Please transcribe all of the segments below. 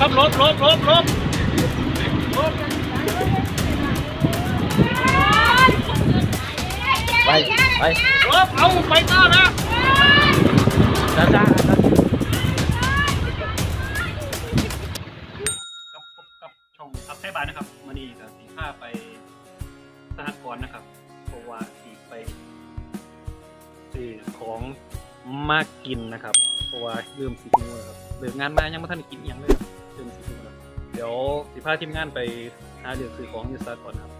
ครับลบลบลบลบลบไปไปลบเอาไปต่อนะจ้าจ้ากับพบกับช่องอัพไทยบานนะครับมานี่กับสีผ้าไปสหกรณ์นะครับเพราะว่าสีไปซื้อของมากินนะครับ เพราะว่าลืมสีมือครับเลิกงานมายังไม่ทันได้กินอิหยังเลยครับ ลืมสีมือครับเดี๋ยวสีผ้าทีมงานไปหาเรื่องซื้อของอยูสหกรณ์ครับ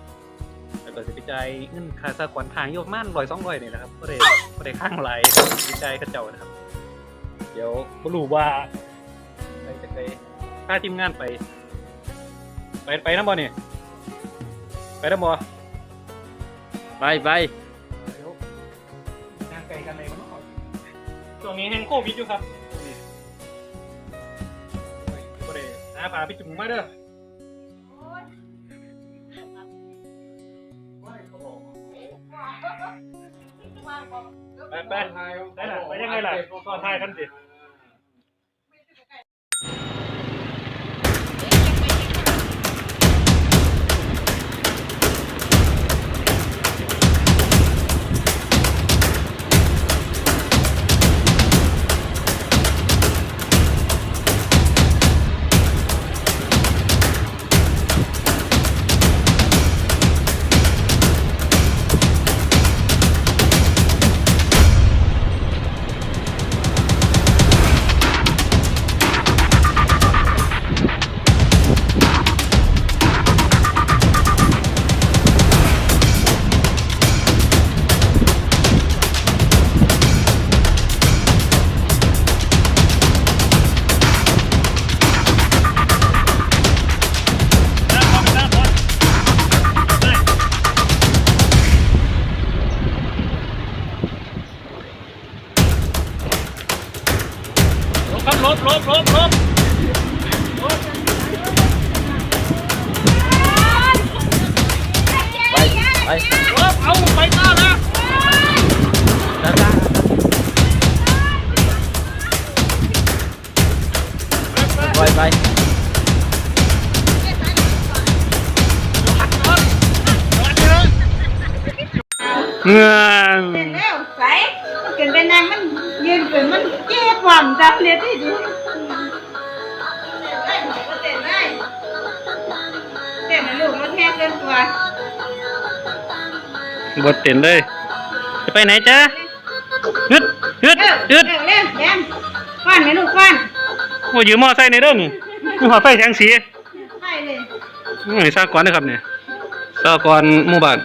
แล้วก็จะไปจ่ายเงินค่าสหกรณ์ทางโยกม่านร้อยสองร้อยนี่นะครับก็ได้ก็ได้ข้างไหลไปจ่ายกระเจ้านะครับ เดี๋ยวไม่รู้ว่าไปจะไปพาทีมงานไป ไปไปน้ำบอนี่ไปน้ำบอไปไปเดี๋ยวงานไกลกันเลยมันต้องช่วงนี้แห้งโควิดอยู่ครับ หาปลาไปจุ่มมาเด้อไปไปไปไปยังไงล่ะก็ทายกันสิ ลบลบลบไปไปลบเอาไปต่อนะจ้าจ้าไปไปเงื่อน เร็จแล้วใส่มันเกินไปนางมัน ยืนเกินมันเจ็บหวั่นจับเลยที่ดูเต้นได้เต้นได้เต้นนะลูกมันแห้งเกินตัวบดเต็นเลยจะไปไหนจ๊ะฮึดฮึดเร็วฮึเร็ดวเร็วแยมควันไหมลูกควันโอ้ยยืมมอไซค์ในเด้อนี่มีหัวไฟแสงสีใช่เลยนี่สากรนะครับเนี่ยสากรหมู่บ้าน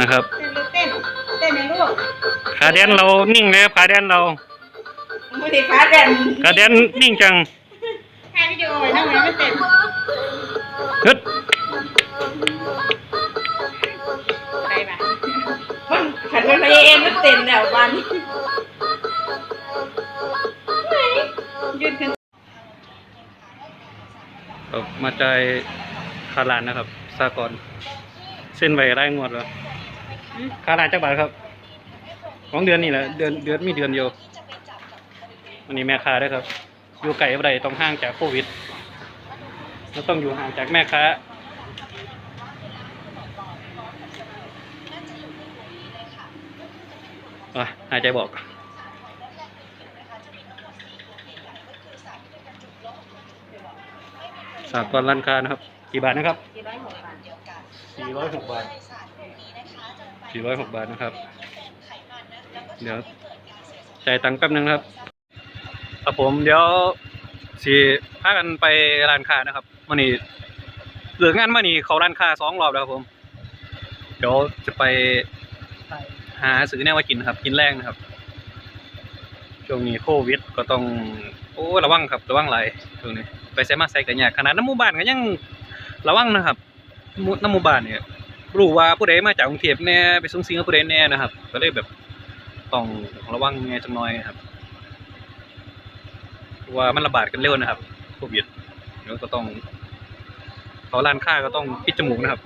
นะครับเต้ ขาแดนเรานิ่งเลยครับขาแดนเรามือดีขาแดนขาแดนนิ่งจังถ่ายวิดีโอไว้นะแม่ไม่เต้นฮึดใครมามันขันเป็นพระเองมันเต้นแล้ววันนี้ยืนขึ้นเอามาจ่ายค่าร้านนะครับสากรเส้นไว้รายงวดแล้วค่าร้านจักบาทครับ ของเดือนนี่แหละเดือนเดือนมีเดือนเดียววันนี้แม่ค้าด้วยครับ อยู่ไกลอะไรต้องห่างจากโควิดเราต้องอยู่ห่างจากแม่ค้าอะหายใจบอกสากรร้านค้านะครับ กี่บาทนะครับสี่ร้อยหกบาทสี่ร้อยหกบาทสี่ร้อยหกบาทนะครับ เดี๋ยวจ่ายตังค์แป๊บนึงนะครับครับผมเดี๋ยวสิพากันไปร้านค้านะครับมื่อนี้เหลืองานมื่อนี้เขาร้านค้าสองรอบแล้วครับผม เดี๋ยวจะไปหาซื้อแนวมากินครับ กินแรงนะครับช่วงนี้โควิดก็ต้องโอ้ระวังครับระวังหลายช่วงนี้ไปใส่มาใส่กันยากขนาดน้ำมูบ้านก็ยังระวังนะครับน้ำมูบ้านเนี่ยรู้ว่าผู้ใดมาจากกรุงเทพแน่ไปส่งสิงกับผู้ใดแน่นะครับ ก็เลยแบบ ต้องระวังไงจังน้อยนะครับว่ามันระบาดกันเร็วนะครับโควิดแล้วก็ต้องเขาร้านค้าก็ต้องปิดจมูกนะครับ